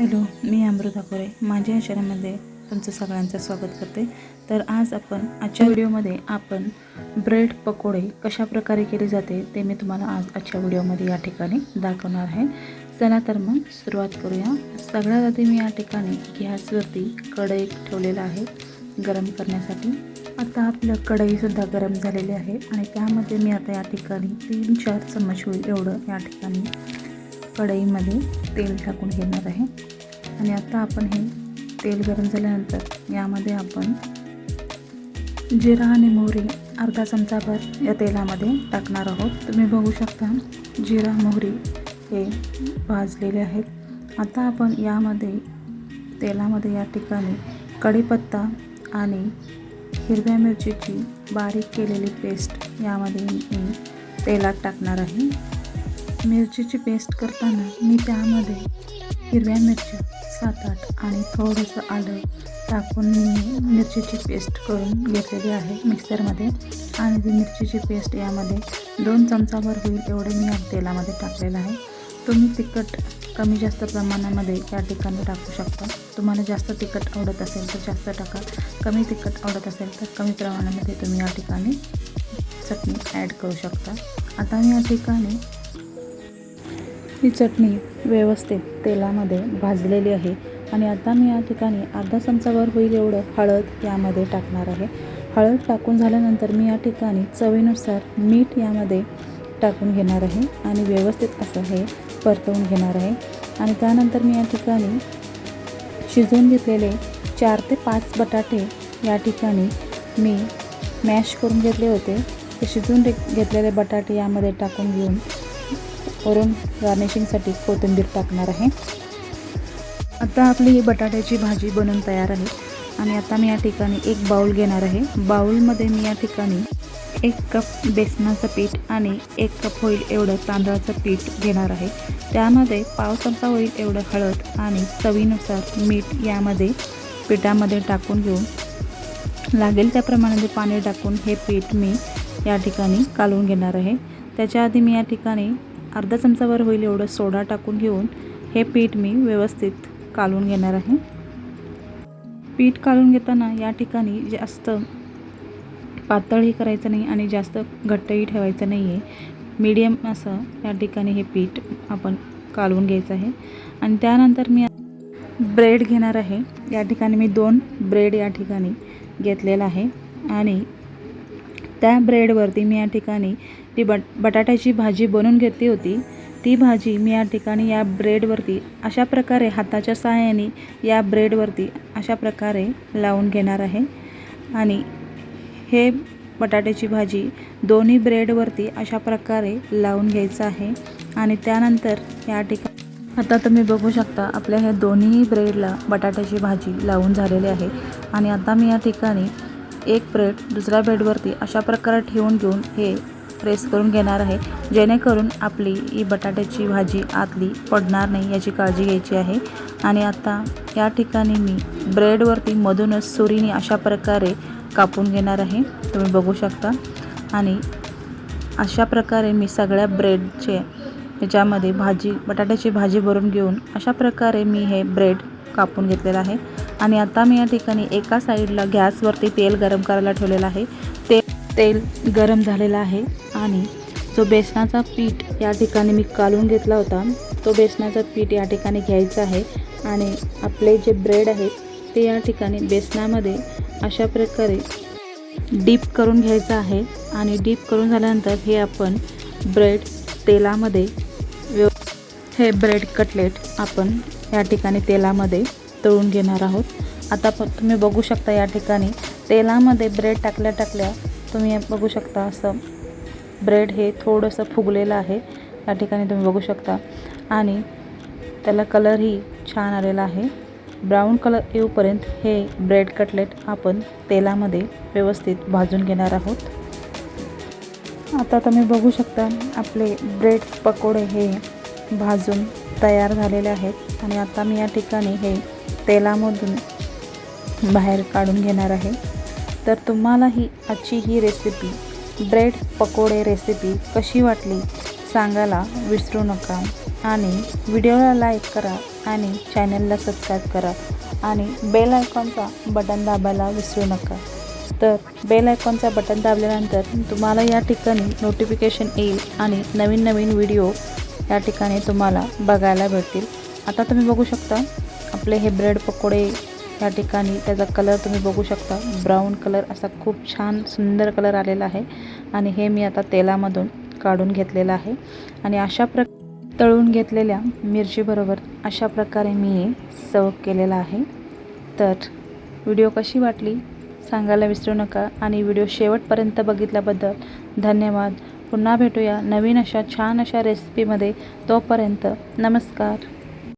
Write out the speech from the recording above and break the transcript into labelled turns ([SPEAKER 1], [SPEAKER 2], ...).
[SPEAKER 1] Hello मी अमृता कोरे माझ्या या चॅनलमध्ये तुमचं सगळ्यांचं स्वागत करते. तर आज आपण आजच्या व्हिडिओमध्ये आपण ब्रेड पकोडे कशा प्रकारे केले जाते ते मी तुम्हाला आज आजच्या व्हिडिओमध्ये या ठिकाणी दाखवणार आहे. चला तर मग सुरुवात करूया. सगळ्यात आधी मी या ठिकाणी गॅसवरती कढई ठेवलेलं आहे गरम करण्यासाठी. आता आपलं कढईसुद्धा गरम झालेली आहे आणि त्यामध्ये मी आता या ठिकाणी तीन चार चम्मच होईल एवढं या ठिकाणी कढईमध्ये तेल टाकून घेणार आहे. आणि आता आपण हे तेल गरम झाल्यानंतर यामध्ये आपण जिरा आणि मोहरी अर्धा चमचाभर या तेलामध्ये टाकणार आहोत. तुम्ही बघू शकता जिरा मोहरी हे भाजलेले आहेत. आता आपण यामध्ये तेलामध्ये या ठिकाणी कढीपत्ता आणि हिरव्या मिरचीची बारीक केलेली पेस्ट यामध्ये मी तेलात टाकणार आहे. मिरचीची पेस्ट करताना मी त्यामध्ये हिरव्या मिरच्या सात आठ आणि थोडंसं आलं टाकून मी मिरचीची पेस्ट करून घेतलेली आहे मिक्सरमध्ये. आणि ती मिरचीची पेस्ट यामध्ये दोन चमचाभर होईल एवढे मी या तेलामध्ये टाकलेलं आहे. तुम्ही तिखट कमी जास्त प्रमाणामध्ये या ठिकाणी टाकू शकता. तुम्हाला जास्त तिखट आवडत असेल तर जास्त टाका. कमी तिखट आवडत असेल तर कमी प्रमाणामध्ये तुम्ही या ठिकाणी चटणी ॲड करू शकता. आता मी या ठिकाणी ही चटणी व्यवस्थित तेलामध्ये भाजलेली आहे. आणि आता मी या ठिकाणी अर्धा चमचावर होईल एवढं हळद यामध्ये टाकणार आहे. हळद टाकून झाल्यानंतर मी या ठिकाणी चवीनुसार मीठ यामध्ये टाकून घेणार आहे. आणि व्यवस्थित असं हे परतवून घेणार आहे. आणि त्यानंतर मी या ठिकाणी शिजवून घेतलेले चार ते पाच बटाटे या ठिकाणी मी मॅश करून घेतले होते. ते शिजवून घेतलेले बटाटे यामध्ये टाकून घेऊन वरून गार्निशिंगसाठी कोथिंबीर टाकणार आहे. आता आपली ही बटाट्याची भाजी बनून तयार आहे. आणि आता मी या ठिकाणी एक बाऊल घेणार आहे. बाऊलमध्ये मी या ठिकाणी एक कप बेसनाचं पीठ आणि एक कप होईल एवढं तांदळाचं पीठ घेणार आहे. त्यामध्ये पाव चमचा होईल एवढं हळद आणि चवीनुसार मीठ यामध्ये पिठामध्ये टाकून घेऊन लागेल त्याप्रमाणे पाणी टाकून हे पीठ मी या ठिकाणी कालवून घेणार आहे. त्याच्या आधी मी या ठिकाणी अर्धा चमचावर होईल एवढं सोडा टाकून घेऊन हे पीठ मी व्यवस्थित कालून घेणार आहे. पीठ कालून घेताना या ठिकाणी जास्त पातळही करायचं नाही आणि जास्त घट्टही ठेवायचं नाही आहे मीडियम असं या ठिकाणी हे पीठ आपण कालवून घ्यायचं आहे. आणि त्यानंतर मी ब्रेड घेणार आहे. या ठिकाणी मी दोन ब्रेड या ठिकाणी घेतलेला आहे. आणि त्या ब्रेडवरती मी या ठिकाणी ती बट बटाट्याची भाजी बनवून घेतली होती. ती भाजी मी या ठिकाणी या ब्रेडवरती अशा प्रकारे हाताच्या सहाय्याने या ब्रेडवरती अशा प्रकारे लावून घेणार आहे. आणि हे बटाट्याची भाजी दोन्ही ब्रेडवरती अशा प्रकारे लावून घ्यायचं आहे. आणि त्यानंतर या ठिकाणी आता तुम्ही बघू शकता आपल्या ह्या दोन्ही ब्रेडला बटाट्याची भाजी लावून झालेली आहे. आणि आता मी या ठिकाणी एक ब्रेड दुसऱ्या ब्रेडवरती अशा प्रकारे ठेवून घेऊन हे प्रेस करून घेणार आहे. जेणेकरून आपली ही बटाट्याची भाजी आतली पडणार नाही याची काळजी घ्यायची आहे. आणि आता या ठिकाणी मी ब्रेडवरती मधूनच सुरीने अशा प्रकारे कापून घेणार आहे. तुम्ही बघू शकता. आणि अशा प्रकारे मी सगळ्या ब्रेडचे ह्याच्यामध्ये भाजी बटाट्याची भाजी भरून घेऊन अशा प्रकारे मी हे ब्रेड कापून घेतलेलं आहे. आणि आता मी या ठिकाणी एका साईडला गॅसवरती तेल गरम करायला ठेवलेलं आहे. ते तेल गरम झालेलं आहे आणि जो बेसनाचा पीठ या ठिकाणी मी कालून घेतला होता तो बेसनाचा पीठ या ठिकाणी घ्यायचा आहे आणि आपले जे ब्रेड आहेत ते या ठिकाणी बेसनामध्ये अशा प्रकारे डीप करून घ्यायचं आहे आणि डीप करून झाल्यानंतर हे आपण ब्रेड तेलामध्ये व्यव हे ब्रेड कटलेट आपण या ठिकाणी तेलामध्ये तळून घेणार आहोत. आता पण तुम्ही बघू शकता या ठिकाणी तेलामध्ये ब्रेड टाकल्या टाकल्या तुम्ही बघू शकता असं ब्रेड हे थोडंसं फुगलेलं आहे. या ठिकाणी तुम्ही बघू शकता. आणि त्याला कलरही छान आलेला आहे. ब्राऊन कलर येऊपर्यंत हे ब्रेड कटलेट आपण तेलामध्ये व्यवस्थित भाजून घेणार आहोत. आता तुम्ही बघू शकता आपले ब्रेड पकोडे हे भाजून तयार झालेले आहेत. आणि आता मी या ठिकाणी हे तेलामधून बाहेर काढून घेणार आहे. तर तुम्हाला ही आजची ही रेसिपी ब्रेड पकोडे रेसिपी कशी वाटली सांगायला विसरू नका. आणि व्हिडिओला लाईक करा आणि चॅनलला सबस्क्राईब करा आणि बेल आयकॉनचा बटन दाबायला विसरू नका. तर बेल आयकॉनचा बटन दाबल्यानंतर तुम्हाला या ठिकाणी नोटिफिकेशन येईल आणि नवीन नवीन व्हिडिओ या ठिकाणी तुम्हाला बघायला भेटतील. आता तुम्ही बघू शकता आपले हे ब्रेड पकोडे या ठिकाणी त्याचा कलर तुम्ही बघू शकता. ब्राऊन कलर असा खूप छान सुंदर कलर आलेला आहे. आणि हे मी आता तेलामधून काढून घेतलेलं आहे. आणि अशा प्र तळून घेतलेल्या मिरचीबरोबर अशा प्रकारे मी सर्व केलेला आहे. तर व्हिडिओ कशी वाटली? सांगायला विसरू नका. आणि व्हिडिओ शेवटपर्यंत बघितल्याबद्दल धन्यवाद. पुन्हा भेटूया नवीन अशा छान अशा रेसिपीमध्ये तोपर्यंत नमस्कार.